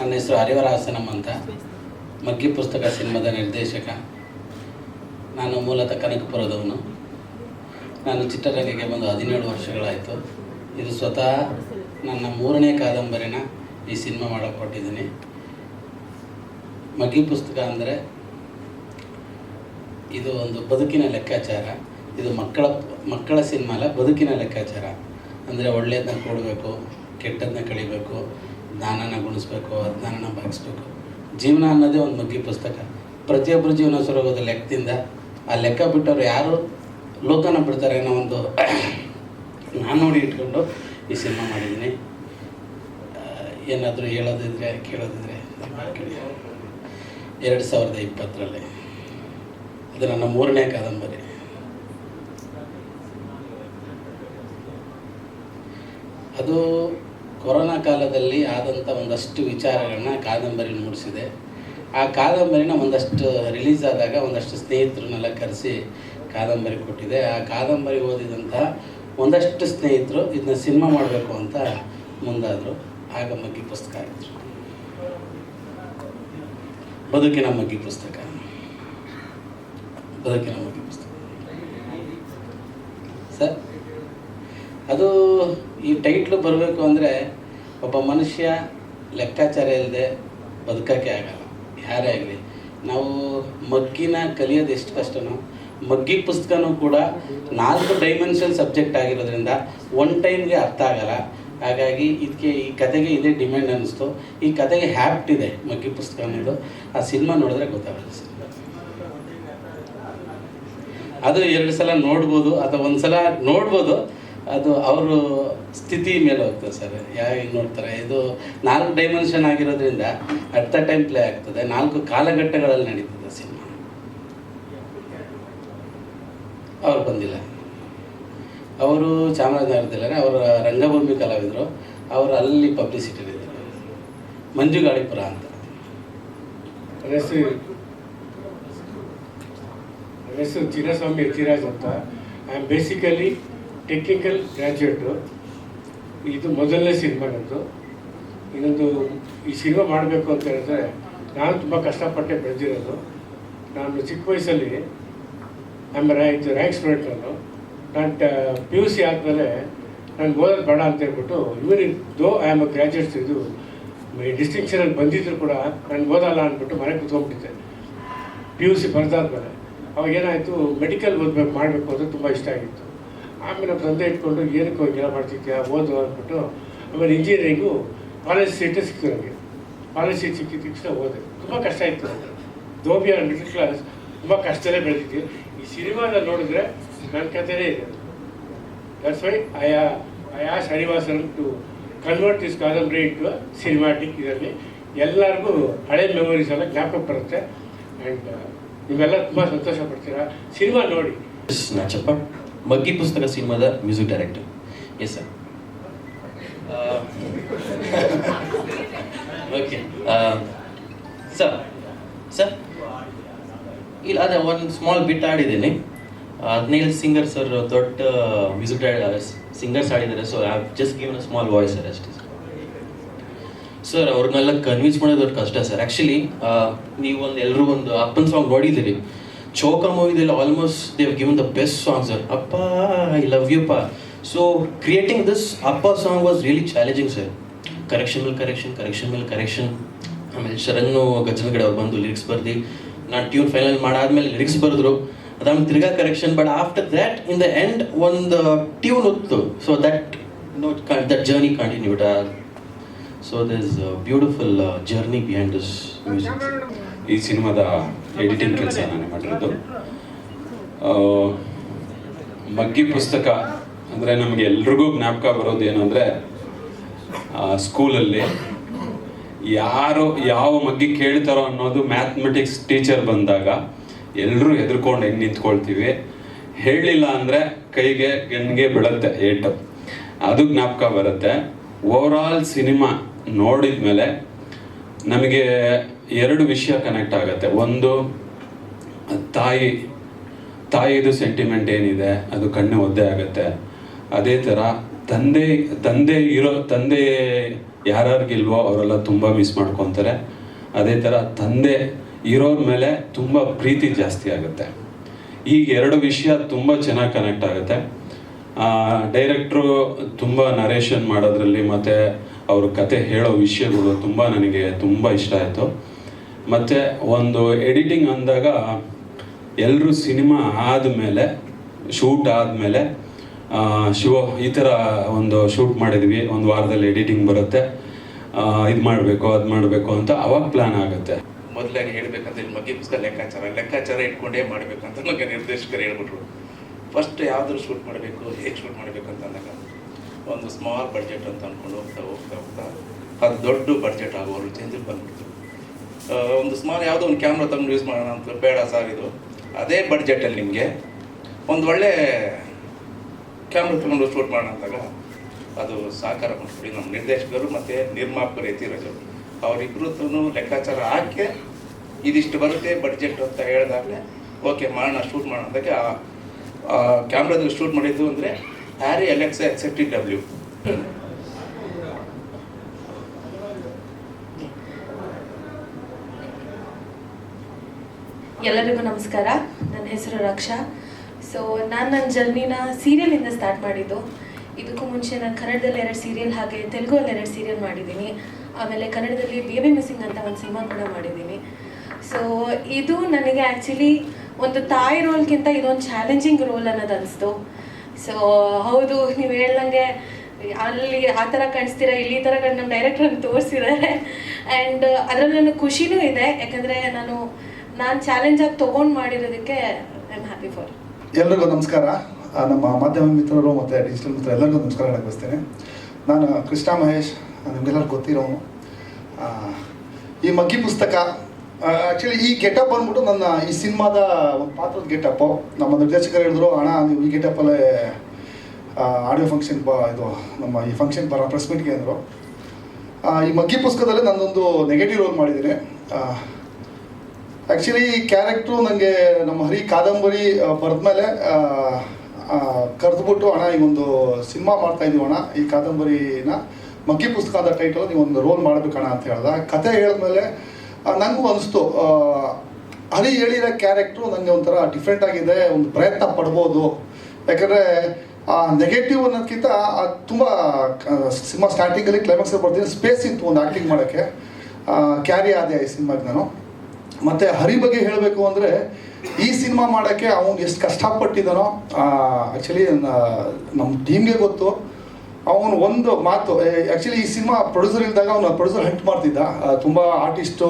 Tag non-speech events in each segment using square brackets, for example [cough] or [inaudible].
ನನ್ನ ಹೆಸರು ಹರಿವರಾಸನಂ ಅಂತ. ಮಗ್ಗಿ ಪುಸ್ತಕ ಸಿನಿಮಾದ ನಿರ್ದೇಶಕ. ನಾನು ಮೂಲತಃ ಕನಕಪುರದವನು. ನಾನು ಚಿತ್ರರಂಗಕ್ಕೆ ಬಂದು ಹದಿನೇಳು ವರ್ಷಗಳಾಯಿತು. ಇದು ಸ್ವತಃ ನನ್ನ ಮೂರನೇ ಕಾದಂಬರಿನ ಈ ಸಿನಿಮಾ ಮಾಡಿಕೊಟ್ಟಿದ್ದೀನಿ ಕೊಟ್ಟಿದ್ದೀನಿ ಮಗ್ಗಿ ಪುಸ್ತಕ ಅಂದರೆ ಇದು ಒಂದು ಬದುಕಿನ ಲೆಕ್ಕಾಚಾರ. ಇದು ಮಕ್ಕಳ ಮಕ್ಕಳ ಸಿನಿಮಾ ಅಲ್ಲ, ಬದುಕಿನ ಲೆಕ್ಕಾಚಾರ. ಅಂದರೆ ಒಳ್ಳೆಯದನ್ನ ಕೊಡಬೇಕು ಕೆಟ್ಟದನ್ನ ಕಳಿಬೇಕು ಜ್ಞಾನನ ಗುಣಿಸ್ಬೇಕು, ಅಜ್ಞಾನನ ಭಾಗಿಸ್ಬೇಕು. ಜೀವನ ಅನ್ನೋದೇ ಒಂದು ಮಗ್ಗಿ ಪುಸ್ತಕ. ಪ್ರತಿಯೊಬ್ಬರು ಜೀವನ ಸುರಗೋದು ಲೆಕ್ಕದಿಂದ ಆ ಲೆಕ್ಕ ಬಿಟ್ಟವ್ರು ಯಾರು? ಲೋಕನ ಬಿಡ್ತಾರೆ ಅನ್ನೋ ಒಂದು [clears throat] ನಾನು ನೋಡಿ ಇಟ್ಕೊಂಡು ಈ ಸಿನಿಮಾ ಮಾಡಿದ್ದೀನಿ. ಏನಾದರೂ ಹೇಳೋದಿದ್ರೆ, ಕೇಳೋದಿದ್ರೆ ಕೇಳಿ ಎರಡು ಸಾವಿರದ ಇಪ್ಪತ್ತರಲ್ಲಿ. ಇದು ನನ್ನ ಮೂರನೇ ಕಾದಂಬರಿ. ಅದು ಕೊರೋನಾ ಕಾಲದಲ್ಲಿ ಆದಂಥ ಒಂದಷ್ಟು ವಿಚಾರಗಳನ್ನ ಕಾದಂಬರಿ ಮೂಡಿಸಿದೆ. ಆ ಕಾದಂಬರಿನ ಒಂದಷ್ಟು ರಿಲೀಸ್ ಆದಾಗ ಒಂದಷ್ಟು ಸ್ನೇಹಿತರನ್ನೆಲ್ಲ ಕರೆಸಿ ಕಾದಂಬರಿ ಕೊಟ್ಟಿದೆ. ಆ ಕಾದಂಬರಿ ಓದಿದಂತಹ ಒಂದಷ್ಟು ಸ್ನೇಹಿತರು ಇದನ್ನ ಸಿನಿಮಾ ಮಾಡಬೇಕು ಅಂತ ಮುಂದಾದರು. ಆಗ ಮಗ್ಗಿ ಪುಸ್ತಕ ಆಯಿತು. ಬದುಕಿನ ಮಗ್ಗಿ ಪುಸ್ತಕ. ಬದುಕಿನ ಮಗ್ಗಿ ಪುಸ್ತಕ. ಸರ್, ಅದು ಈ ಟೈಟ್ಲು ಬರಬೇಕು ಅಂದರೆ ಒಬ್ಬ ಮನುಷ್ಯ ಲೆಕ್ಕಾಚಾರ ಇಲ್ಲದೆ ಬದುಕೋಕ್ಕೆ ಆಗಲ್ಲ. ಯಾರೇ ಆಗಲಿ. ನಾವು ಮಗ್ಗಿನ ಕಲಿಯೋದು ಎಷ್ಟು ಕಷ್ಟನೋ, ಮಗ್ಗಿ ಪುಸ್ತಕನೂ ಕೂಡ ನಾಲ್ಕು ಡೈಮೆನ್ಷನ್ ಸಬ್ಜೆಕ್ಟ್ ಆಗಿರೋದ್ರಿಂದ ಒನ್ ಟೈಮ್ಗೆ ಅರ್ಥ ಆಗಲ್ಲ. ಹಾಗಾಗಿ ಇದಕ್ಕೆ ಈ ಕತೆಗೆ ಇದೇ ಡಿಮ್ಯಾಂಡ್ ಅನ್ನಿಸ್ತು. ಈ ಕತೆಗೆ ಹ್ಯಾಪ್ಟ್ ಇದೆ ಮಗ್ಗಿ ಪುಸ್ತಕ ಅನ್ನೋದು. ಆ ಸಿನಿಮಾ ನೋಡಿದ್ರೆ ಗೊತ್ತಾಗಲ್ಲ ಸರ್ ಅದು ಎರಡು ಸಲ ನೋಡ್ಬೋದು ಅಥವಾ ಒಂದು ಸಲ ನೋಡ್ಬೋದು. ಅದು ಅವರು ಸ್ಥಿತಿ ಮೇಲೆ ಹೋಗ್ತದೆ ಸರ್. ಹೇಗೆ ನೋಡ್ತಾರೆ? ಇದು ನಾಲ್ಕು ಡೈಮೆನ್ಷನ್ ಆಗಿರೋದ್ರಿಂದ ಅಟ್ ದ ಟೈಮ್ ಪ್ಲೇ ಆಗ್ತದೆ. ನಾಲ್ಕು ಕಾಲಘಟ್ಟಗಳಲ್ಲಿ ನಡೀತದೆ ಸಿನಿಮಾ. ಅವ್ರು ಬಂದಿಲ್ಲ. ಅವರು ಚಾಮರಾಜನಗರದಲ್ಲೇ ಅವರ ರಂಗಭೂಮಿ ಕಲಾವಿದರು. ಅವರು ಅಲ್ಲಿ ಪಬ್ಲಿಸಿಟಿ ಇದ್ದಾರೆ. ಮಂಜು ಗಾಳಿಪುರ ಅಂತ. ಹೆಸರು ಚಿರಸ್ವಾಮಿ ಚಿರಾಜ್ ಅಂತ. I am basically technical graduate ಇದು ಮೊದಲನೇ ಸಿನಿಮಾ ನಂದು ಇನ್ನೊಂದು ಈ ಸಿನಿಮಾ ಮಾಡಬೇಕು ಅಂತ ಹೇಳಿದ್ರೆ ನಾನು ತುಂಬ ಕಷ್ಟಪಟ್ಟೆ ಬೆಳೆದಿರೋದು. ನಾನು ಚಿಕ್ಕ ವಯಸ್ಸಲ್ಲಿ ನಮ್ಮ ಇದು ರ್ಯಾಂಕ್ ಸ್ಟೂಡೆಂಟ್ ನಾನು ನಾನು ಪಿ ಯು ಸಿ ಆದಮೇಲೆ ನಾನು ಓದೋದು ಬೇಡ ಅಂತ ಹೇಳ್ಬಿಟ್ಟು ಇವನ್ though I am a graduates ಇದು ಡಿಸ್ಟಿಂಕ್ಷನಲ್ಲಿ ಬಂದಿದ್ರು ಕೂಡ ನಾನು ಓದಲ್ಲ ಅಂದ್ಬಿಟ್ಟು ಮನೆ ಕುತ್ಕೊಂಡ್ಬಿಟ್ಟಿದ್ದೆ. ಪಿ ಯು ಸಿ ಬರೆದಾದ್ಮೇಲೆ. ಅವಾಗ ಏನಾಯಿತು ಮೆಡಿಕಲ್ ಓದಬೇಕು, ಮಾಡಬೇಕು ಅಂತ ತುಂಬ ಇಷ್ಟ ಆಗಿತ್ತು. ಆಮೇಲೆ ತಂದೆ ಇಟ್ಕೊಂಡು ಏನಕ್ಕೆ ಹೋಗಿ ಮಾಡ್ತಿದ್ಯಾ ಓದು ಅಂದ್ಬಿಟ್ಟು ಆಮೇಲೆ ಇಂಜಿನಿಯರಿಂಗು ಕಾಲೇಜ್ ಸೀಟೇ ಸಿಕ್ತು ನನಗೆ ಕಾಲೇಜ್ ಸೀಟ್ ಸಿಕ್ಕಿದ ತಕ್ಷಣ ಓದೆ. ತುಂಬ ಕಷ್ಟ ಇತ್ತು. ನನಗೆ ದೋಬಿಯ ಮಿಡ್ಲ್ ಕ್ಲಾಸ್ ತುಂಬ ಕಷ್ಟದಲ್ಲೇ ಬೆಳೆದಿದ್ದೆ. ಈ ಸಿನಿಮಾನ ನೋಡಿದ್ರೆ ನನ್ನ ಕಥೆನೇ ಇದೆ. That's why I I uh Srinivasan to convert this ಕಾದಂಬರಿ ಟು ಸಿನಿಮಾಟಿಕ್ ಇದರಲ್ಲಿ. ಎಲ್ಲರಿಗೂ ಹಳೆ ಮೆಮೊರೀಸ್ ಎಲ್ಲ ಜ್ಞಾಪಕ ಬರುತ್ತೆ. ಆ್ಯಂಡ್ ನೀವೆಲ್ಲ ತುಂಬ ಸಂತೋಷ ಪಡ್ತೀರಾ? ಸಿನಿಮಾ ನೋಡಿ. ಮಗ್ಗಿ ಪುಸ್ತಕ ಸಿನಿಮಾದ music director yes sir okay sir sir ಇಲ್ಲ ಅದೇ ಒಂದು ಸ್ಮಾಲ್ ಬಿಟ್ ಆಡಿದ್ದೀನಿ ಹದಿನೈದು ಸಿಂಗರ್ ಸರ್ ದೊಡ್ಡ ಮ್ಯೂಸಿಕ್ ಸಿಂಗರ್ಸ್ ಆಡಿದ್ದಾರೆ so I just given a small voice sir ಅಷ್ಟೇ ಸರ್ ಅವ್ರನ್ನೆಲ್ಲ ಕನ್ವಿನ್ಸ್ ಮಾಡೋದು ದೊಡ್ಡ ಕಷ್ಟ ಸರ್ ಆ್ಯಕ್ಚುಲಿ ನೀವು ಒಂದು ಎಲ್ಲರೂ ಒಂದು ಅಪ್ಪನ ಸಾಂಗ್ ನೋಡಿದ್ದೀರಿ. Chowka ಮೂವಿದಲ್ಲಿ almost Dev given the best songs sir Appa I love you pa so creating this Appa song was really challenging sir correction ಮೇಲೆ ಕರೆಕ್ಷನ್ ಕರೆಕ್ಷನ್ ಮೇಲೆ ಕರೆಕ್ಷನ್ ಆಮೇಲೆ ಶರಣ್ಣು ಗಜನಗಡೆ ಅವ್ರು ಬಂದು ಲಿರಿಕ್ಸ್ ಬರ್ದು, ನಾನು ಟ್ಯೂನ್ ಫೈನಲ್ ಮಾಡಾದ್ಮೇಲೆ ಲಿರಿಕ್ಸ್ ಬರೆದ್ರು. ಅದಾದ್ಮೇಲೆ ತಿರ್ಗಾ correction but after that in the end ಒಂದು ಟ್ಯೂನ್ ಹೊತ್ತು so that no that journey continued so this beautiful journey behind this music ಈ ಸಿನಿಮಾದ ಎಡಿಟಿಂಗ್ ಕೆಲಸ ನಾನು ಮಾಡಿರೋದು. ಮಗ್ಗಿ ಪುಸ್ತಕ ಅಂದರೆ ನಮಗೆ ಎಲ್ರಿಗೂ ಜ್ಞಾಪಕ ಬರೋದು ಏನು ಅಂದರೆ ಸ್ಕೂಲಲ್ಲಿ ಯಾರು ಯಾವ ಮಗ್ಗಿ ಕೇಳ್ತಾರೋ ಅನ್ನೋದು ಮ್ಯಾಥಮೆಟಿಕ್ಸ್ ಟೀಚರ್ ಬಂದಾಗ ಎಲ್ಲರೂ ಹೆದರ್ಕೊಂಡು ಹೆಂಗೆ ನಿಂತ್ಕೊಳ್ತೀವಿ. ಹೇಳಲಿಲ್ಲ ಅಂದರೆ ಕೈಗೆ ಗಣ್ಗೆ ಬೀಳುತ್ತೆ ಏಟು. ಅದು ಜ್ಞಾಪಕ ಬರುತ್ತೆ. ಓವರಾಲ್ ಸಿನಿಮಾ ನೋಡಿದ ಮೇಲೆ ನಮಗೆ ಎರಡು ವಿಷಯ ಕನೆಕ್ಟ್ ಆಗುತ್ತೆ. ಒಂದು, ತಾಯಿ, ತಾಯಿದು ಸೆಂಟಿಮೆಂಟ್ ಏನಿದೆ, ಅದು ಕಣ್ಣು ಒದ್ದೆ ಆಗುತ್ತೆ. ಅದೇ ಥರ ತಂದೆ ತಂದೆ ಇರೋ, ತಂದೆ ಯಾರ್ಯಾರಿಗಿಲ್ವೋ ಅವರೆಲ್ಲ ತುಂಬ ಮಿಸ್ ಮಾಡ್ಕೊತಾರೆ. ಅದೇ ಥರ ತಂದೆ ಇರೋರ ಮೇಲೆ ತುಂಬ ಪ್ರೀತಿ ಜಾಸ್ತಿ ಆಗುತ್ತೆ. ಈ ಎರಡು ವಿಷಯ ತುಂಬ ಚೆನ್ನಾಗಿ ಕನೆಕ್ಟ್ ಆಗುತ್ತೆ. ಡೈರೆಕ್ಟ್ರು ತುಂಬ ನರೇಷನ್ ಮಾಡೋದ್ರಲ್ಲಿ ಮತ್ತು ಅವ್ರ ಕತೆ ಹೇಳೋ ವಿಷಯಗಳು ತುಂಬ ನನಗೆ ತುಂಬ ಇಷ್ಟ ಆಯಿತು. ಮತ್ತು ಒಂದು ಎಡಿಟಿಂಗ್ ಅಂದಾಗ ಎಲ್ಲರೂ ಸಿನಿಮಾ ಆದಮೇಲೆ ಶೂಟ್ ಆದಮೇಲೆ ಶಿವ, ಈ ಥರ ಒಂದು ಶೂಟ್ ಮಾಡಿದ್ವಿ, ಒಂದು ವಾರದಲ್ಲಿ ಎಡಿಟಿಂಗ್ ಬರುತ್ತೆ. ಇದು ಮಾಡಬೇಕು, ಅದು ಮಾಡಬೇಕು ಅಂತ ಅವಾಗ ಪ್ಲ್ಯಾನ್ ಆಗುತ್ತೆ. ಮೊದಲಾಗಿ ಹೇಳ್ಬೇಕಂತ ಇಲ್ಲಿ ಮಗ್ಗಿ ಪುಸ್ತಕ ಲೆಕ್ಕಾಚಾರ. ಲೆಕ್ಕಾಚಾರ ಇಟ್ಕೊಂಡೇ ಮಾಡಬೇಕಂತ ನನಗೆ ನಿರ್ದೇಶಕರು ಹೇಳ್ಬಿಟ್ರು. ಫಸ್ಟ್ ಯಾವ್ದು ಶೂಟ್ ಮಾಡಬೇಕು, ಹೇಗೆ ಶೂಟ್ ಮಾಡಬೇಕು ಅಂತ ಅಂದಾಗ, ಒಂದು ಸ್ಮಾಲ್ ಬಡ್ಜೆಟ್ ಅಂತ ಅಂದ್ಕೊಂಡು ಹೋಗ್ತಾ ಹೋಗ್ತಾ ಹೋಗ್ತಾ, ಅದು ದೊಡ್ಡ ಬಡ್ಜೆಟ್ ಆಗೋರು ಅಂತ ಬಂದ್ಬಿಡ್ತು. ಒಂದು ಸುಮಾರು ಯಾವುದೋ ಒಂದು ಕ್ಯಾಮ್ರಾ ತಗೊಂಡು ಯೂಸ್ ಮಾಡೋಣ ಅಂತ ಬೇಡ ಸರ್ ಇದು. ಅದೇ ಬಡ್ಜೆಟಲ್ಲಿ ನಿಮಗೆ. ಒಂದು ಒಳ್ಳೆ ಕ್ಯಾಮ್ರಾ ತಗೊಂಡು ಶೂಟ್ ಮಾಡೋಣ ಅಂದಾಗ ಅದು ಸಹಕಾರ ಮಾಡಿಕೊಡಿ ನಮ್ಮ ನಿರ್ದೇಶಕರು ಮತ್ತು ನಿರ್ಮಾಪಕರು ಎತ್ತಿರೋದು ಅವರಿಬ್ಬರು ಲೆಕ್ಕಾಚಾರ ಹಾಕಿ ಇದಿಷ್ಟು ಬರುತ್ತೆ ಬಡ್ಜೆಟ್ ಅಂತ ಹೇಳಿದಾಗಲೇ ಓಕೆ ಮಾಡೋಣ ಶೂಟ್ ಮಾಡೋಣ ಅಂದಾಗ ಆ ಕ್ಯಾಮ್ರಾದಲ್ಲಿ ಶೂಟ್ ಮಾಡಿದ್ದು ಅಂದರೆ ಹ್ಯಾರಿ ಎಲೆಕ್ಸ್ ಎಕ್ಸೆಪ್ಟಿ ಡಬ್ಲ್ಯೂ ಎಲ್ಲರಿಗೂ ನಮಸ್ಕಾರ. ನನ್ನ ಹೆಸರು ರಕ್ಷಾ. ಸೊ ನಾನು ನನ್ನ ಜರ್ನಿನ ಸೀರಿಯಲಿಂದ ಸ್ಟಾರ್ಟ್ ಮಾಡಿದ್ದು. ಇದಕ್ಕೂ ಮುಂಚೆ ನಾನು ಕನ್ನಡದಲ್ಲಿ ಎರಡು ಸೀರಿಯಲ್ ಹಾಗೆ ತೆಲುಗುವಲ್ಲಿ ಎರಡು ಸೀರಿಯಲ್ ಮಾಡಿದ್ದೀನಿ. ಆಮೇಲೆ ಕನ್ನಡದಲ್ಲಿ ಬೇಬಿ ಮಿಸ್ಸಿಂಗ್ ಅಂತ ಒಂದು ಸಿನಿಮಾ ಕೂಡ ಮಾಡಿದ್ದೀನಿ. ಸೊ ಇದು ನನಗೆ ಆ್ಯಕ್ಚುಲಿ ಒಂದು ತಾಯಿ ರೋಲ್ಗಿಂತ ಇದೊಂದು ಚಾಲೆಂಜಿಂಗ್ ರೋಲ್ ಅನ್ನೋದು ಅನಿಸ್ತು ಸೊ ಹೌದು, ನೀವು ಹೇಳ್ದಂಗೆ ಅಲ್ಲಿ ಆ ಥರ ಕಾಣಿಸ್ತೀರಾ, ಇಲ್ಲಿ ಥರ ನಮ್ಮ ಡೈರೆಕ್ಟ್ರನ್ನು ತೋರಿಸಿದ್ದಾರೆ. ಆ್ಯಂಡ್ ಅದರಲ್ಲಿ ನನಗೆ ಖುಷಿನೂ ಇದೆ. ಯಾಕಂದರೆ ನಾನು ನಾನು ಚಾಲೆಂಜ್ ಆಗಿ ತಗೊಂಡು ಮಾಡಿರೋದಕ್ಕೆ ಐ ಹ್ಯಾಪಿ ಫಾರ್ ಎಲ್ರಿಗೂ ನಮಸ್ಕಾರ. ನಮ್ಮ ಮಾಧ್ಯಮ ಮಿತ್ರರು ಮತ್ತು ಡಿಜಿಟಲ್ ಮಿತ್ರ ಎಲ್ಲರಿಗೂ ನಮಸ್ಕಾರ ಹೇಳಕ್ಕೆ ಬಯಸ್ತೇನೆ. ನಾನು ಕೃಷ್ಣ ಮಹೇಶ್ ನಿಮಗೆಲ್ಲರಿಗೂ ಗೊತ್ತಿರೋನು. ಈ ಮಗ್ಗಿ ಪುಸ್ತಕ ಆ್ಯಕ್ಚುಲಿ ಈ ಗೆಟಪ್ ಬಂದ್ಬಿಟ್ಟು ನನ್ನ ಈ ಸಿನಿಮಾದ ಒಂದು ಪಾತ್ರದ ಗೆಟಪ್ಪು ನಮ್ಮ ನಿರ್ದೇಶಕರು ಹೇಳಿದ್ರು, ಅಣ್ಣ, ನೀವು ಈ ಗೆಟಪ್ಪಲ್ಲೇ ಆಡಿಯೋ ಫಂಕ್ಷನ್ ಬ, ಇದು ನಮ್ಮ ಈ ಫಂಕ್ಷನ್ ಬರೋ ಪ್ರೆಸ್ ಮೀಟ್ಗೆ ಅಂದರು. ಈ ಮಗ್ಗಿ ಪುಸ್ತಕದಲ್ಲೇ ನಾನೊಂದು ನೆಗೆಟಿವ್ ರೋಲ್ ಮಾಡಿದ್ದೀನಿ. ಆ್ಯಕ್ಚುಲಿ ಈ ಕ್ಯಾರೆಕ್ಟ್ರು ನನಗೆ ನಮ್ಮ ಹರಿ ಕಾದಂಬರಿ ಬರೆದ್ಮೇಲೆ ಕರೆದ್ಬಿಟ್ಟು ಅಣ್ಣ ಈಗ ಒಂದು ಸಿನಿಮಾ ಮಾಡ್ತಾ ಇದೀವಿ ಅಣ್ಣ. ಈ ಕಾದಂಬರಿನ ಮಗ್ಗಿ ಪುಸ್ತಕದ ಟೈಟಲ್ ನೀವು ಒಂದು ರೋಲ್ ಮಾಡ್ಬೇಕಣ್ಣ ಅಂತ ಹೇಳ್ದ. ಕತೆ ಹೇಳಿದ್ಮೇಲೆ ನನಗೂ ಅನಿಸ್ತು ಹರಿ ಹೇಳಿರೋ ಕ್ಯಾರೆಕ್ಟ್ರು ನನಗೆ ಒಂಥರ ಡಿಫ್ರೆಂಟ್ ಆಗಿದೆ, ಒಂದು ಪ್ರಯತ್ನ ಪಡ್ಬೋದು. ಯಾಕಂದರೆ, ಆ ನೆಗೆಟಿವ್ ಅನ್ನೋದಕ್ಕಿಂತ ತುಂಬ ಸಿನಿಮಾ ಸ್ಟಾರ್ಟಿಂಗಲ್ಲಿ ಕ್ಲೈಮ್ಯಾಕ್ಸಲ್ಲಿ ಬರ್ತೀನಿ. ಸ್ಪೇಸ್ ಇತ್ತು ಒಂದು ಆ್ಯಕ್ಟಿಂಗ್ ಮಾಡೋಕ್ಕೆ. ಕ್ಯಾರಿ ಆದೆ ಈ ಸಿನಿಮಾಗೆ ನಾನು. ಮತ್ತು ಹರಿ ಬಗ್ಗೆ ಹೇಳಬೇಕು ಅಂದರೆ ಈ ಸಿನಿಮಾ ಮಾಡೋಕ್ಕೆ ಅವನು ಎಷ್ಟು ಕಷ್ಟಪಟ್ಟಿದ್ದಾನೋ ಆ್ಯಕ್ಚುಲಿ ನಮ್ಮ ಟೀಮ್ಗೆ ಗೊತ್ತು. ಅವನು ಒಂದು ಮಾತು ಆ್ಯಕ್ಚುಲಿ ಈ ಸಿನಿಮಾ ಪ್ರೊಡ್ಯೂಸರ್ ಇದ್ದಾಗ ಅವನು ಪ್ರೊಡ್ಯೂಸರ್ ಹಂಟ್ ಮಾಡ್ತಿದ್ದ. ತುಂಬ ಆರ್ಟಿಸ್ಟು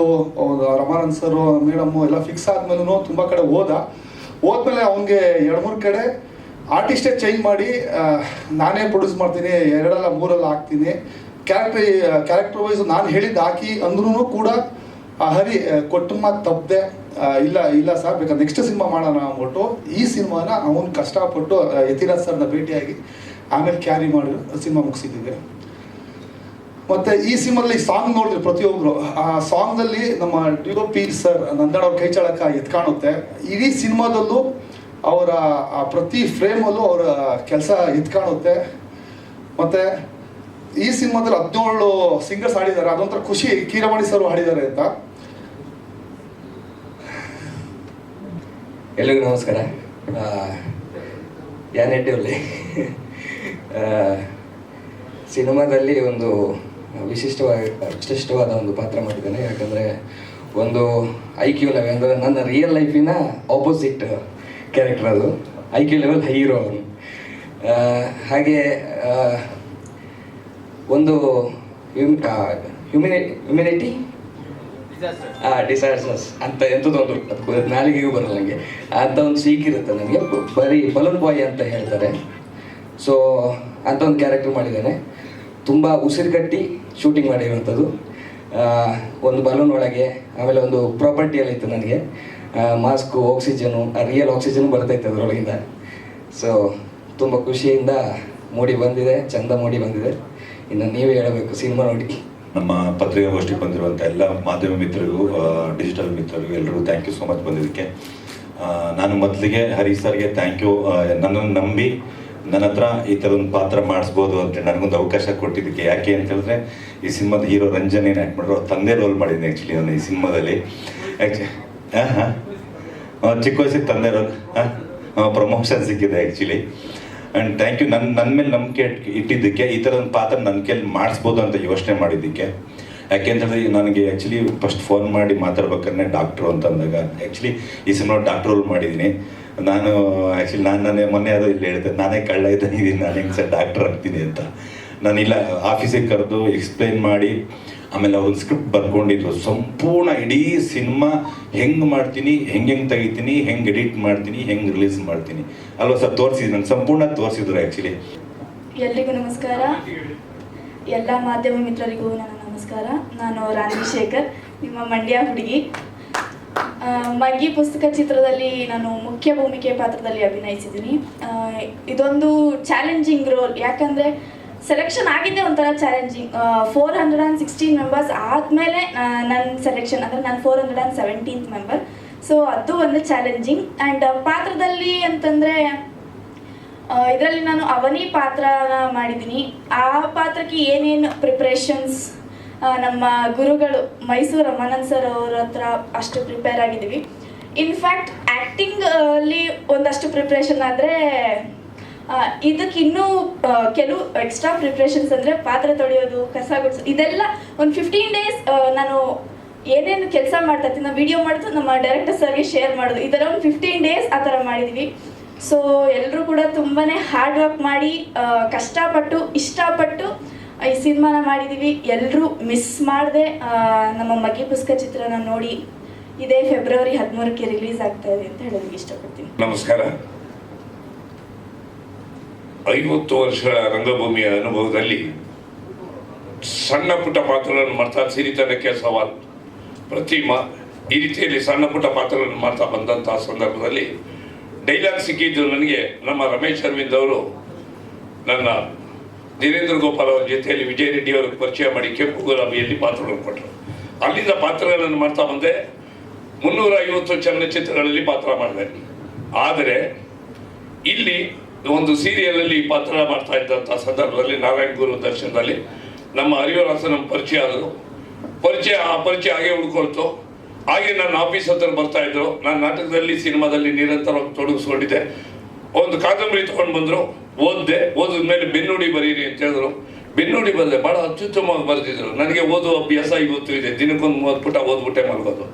ರಮಾನಂದ್ ಸರು ಮೇಡಮ್ಮು ಎಲ್ಲ ಫಿಕ್ಸ್ ಆದ್ಮೇಲೂ ತುಂಬ ಕಡೆ ಹೋದ. ಹೋದ್ಮೇಲೆ ಅವನಿಗೆ ಎರಡು ಮೂರು ಕಡೆ ಆರ್ಟಿಸ್ಟೇ ಚೇಂಜ್ ಮಾಡಿ ನಾನೇ ಪ್ರೊಡ್ಯೂಸ್ ಮಾಡ್ತೀನಿ, ಎರಡಲ್ಲ ಮೂರಲ್ಲ ಹಾಕ್ತೀನಿ. ಕ್ಯಾರೆಕ್ಟರ್ ಕ್ಯಾರೆಕ್ಟರ್ ವೈಸ್ ನಾನು ಹೇಳಿದ್ದು ಹಾಕಿ ಅಂದ್ರೂ ಕೂಡ ಆ, ಹರಿ ಕೊಟ್ಟ ಮಾತು ತಪ್ಪದೆ ಇಲ್ಲ ಇಲ್ಲ ಸರ್, ಬೇಕಾದ್ರೆ ನೆಕ್ಸ್ಟ್ ಸಿನಿಮಾ ಮಾಡೋಣ ಅಂದ್ಬಿಟ್ಟು ಈ ಸಿನಿಮಾನ ಅವನು ಕಷ್ಟಪಟ್ಟು ಯತಿರಾಜ್ ಸರ್ನ ಭೇಟಿಯಾಗಿ ಆಮೇಲೆ ಕ್ಯಾರಿ ಮಾಡಿ, ಸಿನಿಮಾ ಮುಗಿಸಿದ್ದೀವಿ. ಮತ್ತೆ ಈ ಸಿನಿಮಾದಲ್ಲಿ ಸಾಂಗ್ ನೋಡಿದ್ರೆ ಪ್ರತಿಯೊಬ್ಬರು ಆ ಸಾಂಗ್ನಲ್ಲಿ ನಮ್ಮ ಡಿ ಪಿ ಸರ್ ನಂದಡ ಅವ್ರ ಕೈ ಚಳಕ ಎತ್ ಕಾಣುತ್ತೆ. ಇಡೀ ಸಿನಿಮಾದಲ್ಲೂ ಅವರ ಪ್ರತಿ ಫ್ರೇಮಲ್ಲೂ ಅವರ ಕೆಲಸ ಎತ್ ಕಾಣುತ್ತೆ. ಮತ್ತೆ ಈ ಸಿನಿಮಾದಲ್ಲಿ ಹದಿನೇಳು ಸಿಂಗರ್ಸ್ ಹಾಡಿದ್ದಾರೆ, ಅದೊಂಥರ ಖುಷಿ, ಕೀರವಾಣಿ ಸರ್ ಹಾಡಿದ್ದಾರೆ ಅಂತ. ಎಲ್ರಿಗೂ ನಮಸ್ಕಾರ. ಯಾನೆಟ್ಟಿಯಲ್ಲಿ ಸಿನಿಮಾದಲ್ಲಿ ಒಂದು ವಿಶಿಷ್ಟವಾಗಿ ವಿಶಿಷ್ಟವಾದ ಒಂದು ಪಾತ್ರ ಮಾಡಿದ್ದೇನೆ. ಯಾಕಂದರೆ ಒಂದು ಐ ಕ್ಯೂ ಲೆವೆಲ್ ಅಂದರೆ ನನ್ನ ರಿಯಲ್ ಲೈಫಿನ ಆಪೋಸಿಟ್ ಕ್ಯಾರೆಕ್ಟರ್ ಅದು. ಐ ಕ್ಯೂ ಲೆವೆಲ್ ಹೈರೋ ಅವನು ಹಾಗೆ ಒಂದು ಹ್ಯೂಮಿನಿ ಹ್ಯೂಮಿನಿಟಿ ಆ ಡಿಸಾಸ್ಟರ್ಸ್ ಅಂತ ಎಂಥದ್ದೊಂದು ಅದು. ನಾಲಿಗೆಗೂ ಬರಲ್ಲ ನನಗೆ ಅಂತ ಒಂದು ಸೀಕ್ ಇರುತ್ತೆ ನನಗೆ. ಬರೀ ಬಲೂನ್ ಬಾಯ್ ಅಂತ ಹೇಳ್ತಾರೆ. ಸೊ ಅಂತ ಒಂದು ಕ್ಯಾರೆಕ್ಟರ್ ಮಾಡಿದ್ದೇನೆ. ತುಂಬ ಉಸಿರು ಕಟ್ಟಿ ಶೂಟಿಂಗ್ ಮಾಡಿರುವಂಥದ್ದು. ಒಂದು ಬಲೂನ್ ಒಳಗೆ, ಆಮೇಲೆ ಒಂದು ಪ್ರಾಪರ್ಟಿಯಲ್ಲಿ ಇತ್ತು ನನಗೆ. ಮಾಸ್ಕು ಆಕ್ಸಿಜನು ರಿಯಲ್ ಆಕ್ಸಿಜನ್ ಬರ್ತೈತೆ ಅದರೊಳಗಿಂದ. ಸೊ ತುಂಬ ಖುಷಿಯಿಂದ ಮೂಡಿ ಬಂದಿದೆ. ಚಂದ ಮೂಡಿ ಬಂದಿದೆ. ಇನ್ನು ನೀವೇ ಹೇಳಬೇಕು, ಸಿನಿಮಾ ನೋಡಿ. ನಮ್ಮ ಪತ್ರಿಕಾಗೋಷ್ಠಿಗೆ ಬಂದಿರುವಂಥ ಎಲ್ಲ ಮಾಧ್ಯಮ ಮಿತ್ರರಿಗೂ ಡಿಜಿಟಲ್ ಮಿತ್ರರಿಗೂ ಎಲ್ಲರಿಗೂ ಥ್ಯಾಂಕ್ ಯು ಸೊ ಮಚ್ ಬಂದಿದ್ದಕ್ಕೆ. ನಾನು ಮೊದಲಿಗೆ ಹರಿ ಸರ್ಗೆ ಥ್ಯಾಂಕ್ ಯು ನನ್ನನ್ನು ನಂಬಿ ನನ್ನ ಹತ್ರ ಈ ಥರ ಒಂದು ಪಾತ್ರ ಮಾಡಿಸ್ಬೋದು ಅಂತ ನನಗೊಂದು ಅವಕಾಶ ಕೊಟ್ಟಿದ್ದಕ್ಕೆ ಯಾಕೆ ಅಂತ ಹೇಳಿದ್ರೆ, ಈ ಸಿನಿಮಾದ ಹೀರೋ ರಂಜನ್ ಏನು ಆ್ಯಕ್ಟ್ ಮಾಡಿದ್ರು, ಅವ್ರ ತಂದೆ ರೋಲ್ ಮಾಡಿದ್ದೆ ಆ್ಯಕ್ಚುಲಿ ನಾನು ಈ ಸಿನಿಮಾದಲ್ಲಿ. ಆ್ಯಕ್ಚು ಹಾಂ? ಹಾಂ ಚಿಕ್ಕ ವಯಸ್ಸಿಗೆ ತಂದೆ ರೋಲ್ ಹಾಂ ಪ್ರಮೋಷನ್ ಸಿಕ್ಕಿದೆ ಆ್ಯಕ್ಚುಲಿ ಆ್ಯಂಡ್ ಥ್ಯಾಂಕ್ ಯು ನನ್ನ ನನ್ನ ಮೇಲೆ ನಂಬಿಕೆ ಇಟ್ಟಿದ್ದಕ್ಕೆ, ಈ ಥರ ಒಂದು ಪಾತ್ರ ನನ್ನ ಕೈಲಿ ಮಾಡಿಸ್ಬೋದು ಅಂತ ಯೋಚನೆ ಮಾಡಿದ್ದಕ್ಕೆ. ಯಾಕೆಂತಂದ್ರೆ ನನಗೆ ಆ್ಯಕ್ಚುಲಿ ಫಸ್ಟ್ ಫೋನ್ ಮಾಡಿ ಮಾತಾಡ್ಬೇಕಾದ್ರೆ ಡಾಕ್ಟ್ರು ಅಂತ ಅಂದಾಗ ಆ್ಯಕ್ಚುಲಿ ಈ ಸಿನಿಮಾ ಡಾಕ್ಟ್ರ್ ರೋಲ್ ಮಾಡಿದ್ದೀನಿ. ನಾನು ಆ್ಯಕ್ಚುಲಿ ನಾನು, ನಾನೇ ಮೊನ್ನೆ ಅದು ಇಲ್ಲಿ ಹೇಳಿದೆ ನಾನೇ ಕಳ್ಳ ಇದ್ದೀನಿ ನಾನು ಹೆಂಗೆ ಸರ್ ಡಾಕ್ಟ್ರ್ ಆಗ್ತೀನಿ ಅಂತ. ನಾನಿಲ್ಲ ಆಫೀಸಿಗೆ ಕರೆದು ಎಕ್ಸ್ಪ್ಲೈನ್ ಮಾಡಿ ಆಮೇಲೆ ಒಂದು ಸ್ಕ್ರಿಪ್ಟ್ ಬರ್ಕೊಂಡಿದ್ರು ಸಂಪೂರ್ಣ ಇಡೀ ಸಿನಿಮಾ ಹೆಂಗೆ ಮಾಡ್ತೀನಿ, ಹೆಂಗೆ ಹೆಂಗೆ ತೆಗಿತೀನಿ, ಹೆಂಗೆ ಎಡಿಟ್ ಮಾಡ್ತೀನಿ, ಹೆಂಗೆ ರಿಲೀಸ್ ಮಾಡ್ತೀನಿ. ಅಲ್ವಾ ಸರ್? ತೋರಿಸಿದ್ರು ನಾನು ಸಂಪೂರ್ಣ ತೋರಿಸಿದ್ರು ಆ್ಯಕ್ಚುಲಿ ಎಲ್ರಿಗೂ ನಮಸ್ಕಾರ. ಎಲ್ಲ ಮಾಧ್ಯಮ ಮಿತ್ರರಿಗೂ ನನ್ನ ನಮಸ್ಕಾರ. ನಾನು ರಾಣಿ ಶೇಖರ್, ನಿಮ್ಮ ಮಂಡ್ಯ ಹುಡುಗಿ. ಮಗ್ಗಿ ಪುಸ್ತಕ ಚಿತ್ರದಲ್ಲಿ ನಾನು ಮುಖ್ಯ ಭೂಮಿಕೆ ಪಾತ್ರದಲ್ಲಿ ಅಭಿನಯಿಸಿದ್ದೀನಿ. ಇದೊಂದು ಚಾಲೆಂಜಿಂಗ್ ರೋಲ್ ಯಾಕಂದರೆ ಸೆಲೆಕ್ಷನ್ ಆಗಿದ್ದೆ ಒಂಥರ challenging four hundred and sixteen members ಆದಮೇಲೆ ನನ್ನ ಸೆಲೆಕ್ಷನ್ ಅಂದರೆ ನಾನು four hundred and seventeenth member so ಅದು ಒಂದು ಚಾಲೆಂಜಿಂಗ್ ಆ್ಯಂಡ್ ಪಾತ್ರದಲ್ಲಿ ಅಂತಂದರೆ ಇದರಲ್ಲಿ ನಾನು ಅವನಿ ಪಾತ್ರನ ಮಾಡಿದ್ದೀನಿ. ಆ ಪಾತ್ರಕ್ಕೆ ಏನೇನು ಪ್ರಿಪ್ರೇಷನ್ಸ್ ನಮ್ಮ ಗುರುಗಳು, ಮೈಸೂರು ರಮಾನಂದ್ ಸರ್ ಅವ್ರ ಹತ್ರ ಅಷ್ಟು ಪ್ರಿಪೇರ್ ಆಗಿದ್ದೀವಿ. ಇನ್ಫ್ಯಾಕ್ಟ್ ಆ್ಯಕ್ಟಿಂಗಲ್ಲಿ ಒಂದಷ್ಟು ಪ್ರಿಪ್ರೇಷನ್ ಆದರೆ ಇದಕ್ಕೆ ಇನ್ನೂ ಕೆಲವು ಎಕ್ಸ್ಟ್ರಾ ಪ್ರಿಪ್ರೇಷನ್ಸ್ ಅಂದ್ರೆ ಪಾತ್ರೆ ತೊಳೆಯೋದು, ಕಸ ಗುಡಿಸೋದು, ಇದೆಲ್ಲ ಒಂದು ಫಿಫ್ಟೀನ್ ಡೇಸ್ ನಾನು ಏನೇನು ಕೆಲಸ ಮಾಡ್ತಾ ಇರ್ತೀನಿ ವಿಡಿಯೋ ಮಾಡೋದು, ನಮ್ಮ ಡೈರೆಕ್ಟರ್ ಸರ್ಗೆ ಶೇರ್ ಮಾಡೋದು. ಇದರ ಒಂದು ಫಿಫ್ಟೀನ್ ಡೇಸ್ ಆ ಥರ ಮಾಡಿದ್ವಿ. ಸೊ ಎಲ್ಲರೂ ಕೂಡ ತುಂಬಾ ಹಾರ್ಡ್ ವರ್ಕ್ ಮಾಡಿ ಕಷ್ಟಪಟ್ಟು, ಇಷ್ಟಪಟ್ಟು ಈ ಸಿನಿಮಾನ ಮಾಡಿದ್ದೀವಿ ಎಲ್ಲರೂ ಮಿಸ್ ಮಾಡದೆ ನಮ್ಮ ಮಗಿ ಪುಸ್ತಕ ಚಿತ್ರನ ನೋಡಿ ಇದೇ ಫೆಬ್ರವರಿ ಹದಿಮೂರಕ್ಕೆ ರಿಲೀಸ್ ಆಗ್ತಾ ಇದೆ ಅಂತ ಹೇಳೋದಕ್ಕೆ ಇಷ್ಟಪಡ್ತೀನಿ. ನಮಸ್ಕಾರ. ಐವತ್ತು ವರ್ಷಗಳ ರಂಗಭೂಮಿಯ ಅನುಭವದಲ್ಲಿ ಸಣ್ಣ ಪುಟ್ಟ ಪಾತ್ರಗಳನ್ನು ಮಾಡ್ತಾ ಸಿರಿತನಕ್ಕೆ ಸವಾಲು ಪ್ರತಿ ಮಾ ಈ ರೀತಿಯಲ್ಲಿ ಸಣ್ಣ ಪುಟ್ಟ ಪಾತ್ರಗಳನ್ನು ಮಾಡ್ತಾ ಬಂದಂತಹ ಸಂದರ್ಭದಲ್ಲಿ ಡೈಲಾಗ್ ಸಿಕ್ಕಿದ್ದು ನನಗೆ ನಮ್ಮ ರಮೇಶ್ ಅರವಿಂದ್ ಅವರು ನನ್ನ ಧೀರೇಂದ್ರ ಗೋಪಾಲ್ ಅವರ ಜೊತೆಯಲ್ಲಿ ವಿಜಯ ರೆಡ್ಡಿ ಅವರಿಗೆ ಪರಿಚಯ ಮಾಡಿ ಕೆಂಪು ಗುಲಾಬಿಯಲ್ಲಿ ಪಾತ್ರಗಳನ್ನು ಕೊಟ್ಟರು. ಅಲ್ಲಿಂದ ಪಾತ್ರಗಳನ್ನು ಮಾಡ್ತಾ ಬಂದೆ. ಮುನ್ನೂರ ಐವತ್ತು ಚಲನಚಿತ್ರಗಳಲ್ಲಿ ಪಾತ್ರ ಮಾಡಿದೆ. ಆದರೆ ಇಲ್ಲಿ ಒಂದು ಸೀರಿಯಲಲ್ಲಿ ಪಾತ್ರ ಮಾಡ್ತಾ ಇದ್ದಂಥ ಸಂದರ್ಭದಲ್ಲಿ ನಾರಾಯಣ ಗುರು ದರ್ಶನದಲ್ಲಿ ನಮ್ಮ ಹರಿವರಾಸನ ಪರಿಚಯ ಆದರು ಪರಿಚಯ, ಆ ಪರಿಚಯ ಹಾಗೆ ಉಳ್ಕೊಳ್ತು. ಹಾಗೆ ನನ್ನ ಆಫೀಸ್ ಹತ್ರ ಬರ್ತಾ ಇದ್ರು. ನಾನು ನಾಟಕದಲ್ಲಿ, ಸಿನಿಮಾದಲ್ಲಿ ನಿರಂತರವಾಗಿ ತೊಡಗಿಸ್ಕೊಂಡಿದ್ದೆ. ಒಂದು ಕಾದಂಬರಿ ತಗೊಂಡು ಬಂದರು. ಓದಿದೆ. ಓದಿದ ಮೇಲೆ ಬೆನ್ನುಡಿ ಬರೀರಿ ಅಂತ ಹೇಳಿದ್ರು. ಬೆನ್ನುಡಿ ಬರದೆ ಭಾಳ ಅತ್ಯುತ್ತಮವಾಗಿ ಬರೆದಿದ್ರು. ನನಗೆ ಓದುವ ಅಭ್ಯಾಸ ಇವತ್ತು ಇದೆ. ದಿನಕ್ಕೊಂದು ಮೂವತ್ತು ಪುಟ ಓದ್ಬಿಟ್ಟೆ ಮಲ್ಗೋದು.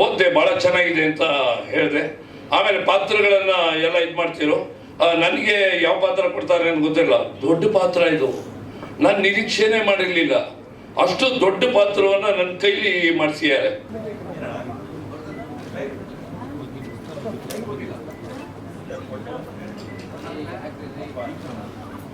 ಓದ್ದೆ ಭಾಳ ಚೆನ್ನಾಗಿದೆ ಅಂತ ಹೇಳಿದೆ. ಆಮೇಲೆ ಪಾತ್ರಗಳನ್ನ ಎಲ್ಲ ಇದು ಮಾಡ್ತಿರೋ ನನಗೆ ಯಾವ ಪಾತ್ರ ಕೊಡ್ತಾರೆ ಅಂತ ಗೊತ್ತಿಲ್ಲ. ದೊಡ್ಡ ಪಾತ್ರ ಇದು. ನಾನು ನಿರೀಕ್ಷೆನೇ ಮಾಡಿರಲಿಲ್ಲ. ಅಷ್ಟು ದೊಡ್ಡ ಪಾತ್ರವನ್ನ ನನ್ನ ಕೈಲಿ ಮಾಡಿಸಿದ್ದಾರೆ.